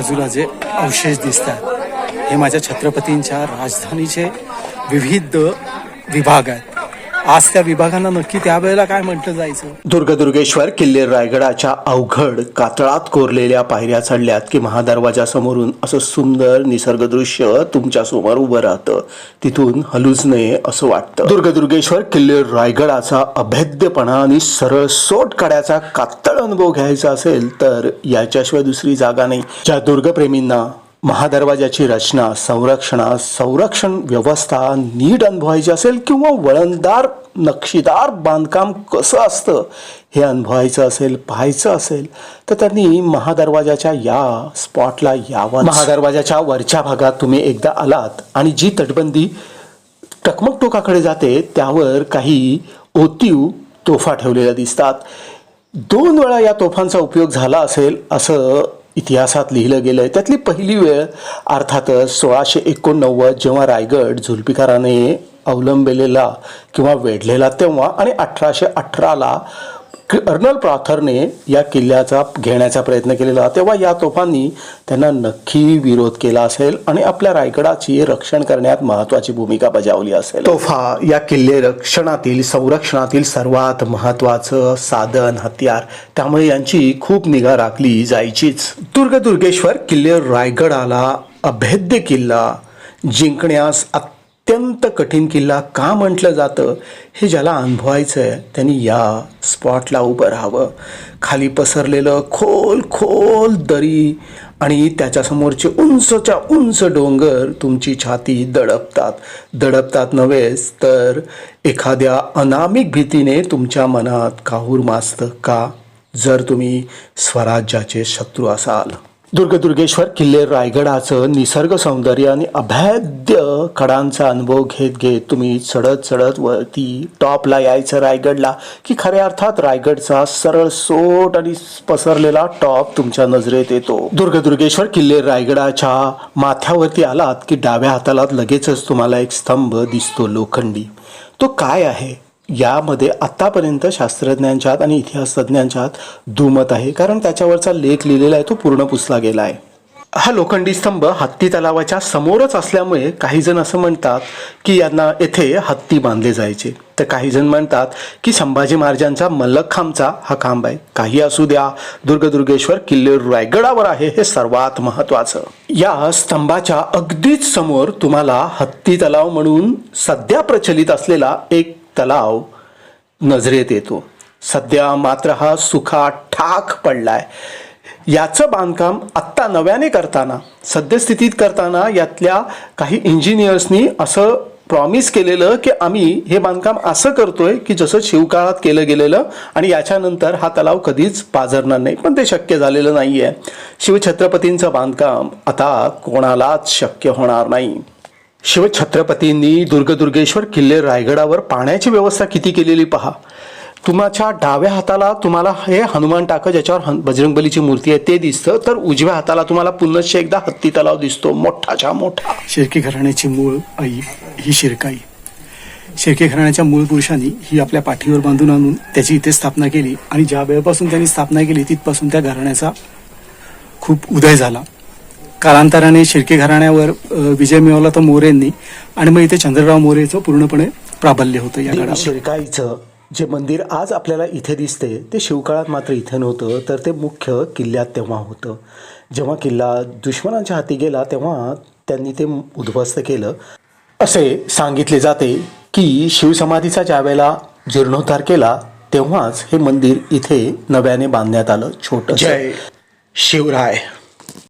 बाजूला जे अवशेष दिसतात. हे माझ्या छत्रपतींच्या राजधानीचे विविध विभाग आहेत. आज त्या विभागांना नक्की त्यावेळेला काय म्हटलं जायचं? दुर्गदुर्गेश्वर किल्ले रायगडाच्या अवघड कातळात कोरलेल्या पायऱ्या चढल्यात की महादरवाजा समोरून असं सुंदर निसर्ग दृश्य तुमच्यासमोर उभं राहतं. तिथून हलूच नये असं वाटतं. दुर्गदुर्गेश्वर किल्ले रायगडाचा अभेद्यपणा आणि सरळ सोट काढ्याचा कातळ अनुभव घ्यायचा असेल तर याच्याशिवाय दुसरी जागा नाही. ज्या दुर्गप्रेमींना महादरवाजाची रचना संरक्षणा संरक्षण व्यवस्था नीट अनुभवायची असेल किंवा वळणदार नक्षीदार बांधकाम कसं असतं हे अनुभवायचं असेल पाहायचं असेल तर त्यांनी महादरवाजाच्या या स्पॉटला यावं महादरवाजाच्या वरच्या भागात तुम्ही एकदा आलात आणि जी तटबंदी टकमक टोकाकडे जाते त्यावर काही ओतीव तोफा ठेवलेल्या दिसतात. दोन वेळा या तोफांचा उपयोग झाला असेल असं इतिहासात लिहिलं गेलं आहे त्यातली पहिली वेळ अर्थातच सोळाशे एकोणनव्वद जेव्हा रायगड झुल्पिकाराने अवलंबलेला किंवा वेढलेला तेव्हा आणि अठराशे अठराला कर्नल प्राथरने या किल्ल्याचा घेण्याचा प्रयत्न केलेला. तेव्हा या तोफांनी त्यांना नक्की विरोध केला असेल आणि आपल्या रायगडाची रक्षण करण्यात महत्वाची भूमिका बजावली असेल. तोफा या किल्ले रक्षणातील संरक्षणातील सर्वात महत्वाचं साधन हत्यार त्यामुळे यांची खूप निगा राखली जायचीच. दुर्ग दुर्गेश्वर किल्ले रायगडाला अभेद्य किल्ला जिंकण्यास अत्यंत कठीण किल्ला का म्हटलं जातं हे ज्याला अनुभवायचं आहे त्यांनी या स्पॉटला उभं राहावं. खाली पसरलेलं खोल खोल दरी आणि त्याच्यासमोरचे उंचच्या उंच डोंगर तुमची छाती दडपतात. दडपतात नव्हेच तर एखाद्या अनामिक भीतीने तुमच्या मनात काहूर माजतं का? जर तुम्ही स्वराज्याचे शत्रू असाल. दुर्गदुर्गेश्वर किल्ले रायगडाचं निसर्ग सौंदर्य आणि अभेद्य कडांचा अनुभव घेत घेत तुम्ही चढत चढत वरती टॉपला यायचं रायगडला की खऱ्या अर्थात रायगडचा सरळ सोट आणि पसरलेला टॉप तुमच्या नजरेत येतो. दुर्गदुर्गेश्वर किल्ले रायगडाच्या माथ्यावरती आलात की डाव्या हाताला लगेचच तुम्हाला एक स्तंभ दिसतो लोखंडी. तो काय आहे? यामध्ये आत्तापर्यंत शास्त्रज्ञांच्या आणि इतिहासतज्ज्ञांच्या दुमत आहे. कारण त्याच्यावरचा लेख लिहिलेला आहे तो पूर्ण पुसला गेला आहे. हा लोखंडी स्तंभ हत्ती तलावाच्या समोरच असल्यामुळे काही जण असं म्हणतात की यांना येथे हत्ती बांधले जायचे. तर काही जण म्हणतात की संभाजी महाराजांचा मल्लखांबचा हा खांब आहे. काही असू द्या दुर्गदुर्गेश्वर किल्ले रायगडावर आहे हे सर्वात महत्वाचं या स्तंभाच्या अगदीच समोर तुम्हाला हत्ती तलाव म्हणून सध्या प्रचलित असलेला एक तलाव नजरेत येतो. सध्या मात्र हा सुखा ठाक पडलाय. याचं बांधकाम आत्ता नव्याने करताना सद्यस्थितीत करताना यातल्या काही इंजिनियर्सनी असं प्रॉमिस केलेलं की आम्ही हे बांधकाम असं करतोय की जसं शिवकाळात केलं गेलेलं आणि याच्यानंतर हा तलाव कधीच पाझरणार नाही. पण ते शक्य झालेलं नाही आहे शिवछत्रपतींचं बांधकाम आता कोणालाच शक्य होणार नाही. शिवछत्रपतींनी दुर्गदुर्गेश्वर किल्ले रायगडावर पाण्याची व्यवस्था किती केलेली पहा. तुमच्या डाव्या हाताला तुम्हाला हे हनुमान टाक ज्याच्यावर हन- बजरंगबलीची मूर्ती आहे ते दिसतं. तर उजव्या हाताला तुम्हाला पुन्हा एकदा हत्ती तलाव दिसतो. मोठाच्या मोठा. शिर्के घराण्याची मूळ आई ही शिरकाई. शिर्के घराण्याच्या मूळ पुरुषांनी ही आपल्या पाठीवर बांधून आणून त्याची इथे स्थापना केली. आणि ज्या वेळेपासून त्यांनी स्थापना केली तिथपासून त्या घराण्याचा खूप उदय झाला. कालांतराने शिर्के घराण्यावर विजय मिळवला तर मोरेंनी आणि मग इथे चंद्रराव मोरेचं पूर्णपणे प्राबल्य होतं या गडावर शिरकाईचं जे मंदिर आज आपल्याला इथे दिसते ते शिवकाळात मात्र इथे नव्हतं तर ते मुख्य किल्ल्यात तेव्हा होतं. जेव्हा किल्ला दुश्मनांच्या हाती गेला तेव्हा त्यांनी ते उद्ध्वस्त केलं. असे सांगितले जाते की शिवसमाधीचा ज्यावेळेला जीर्णोद्धार केला तेव्हाच हे मंदिर इथे नव्याने बांधण्यात आलं छोटं जय शिवराय.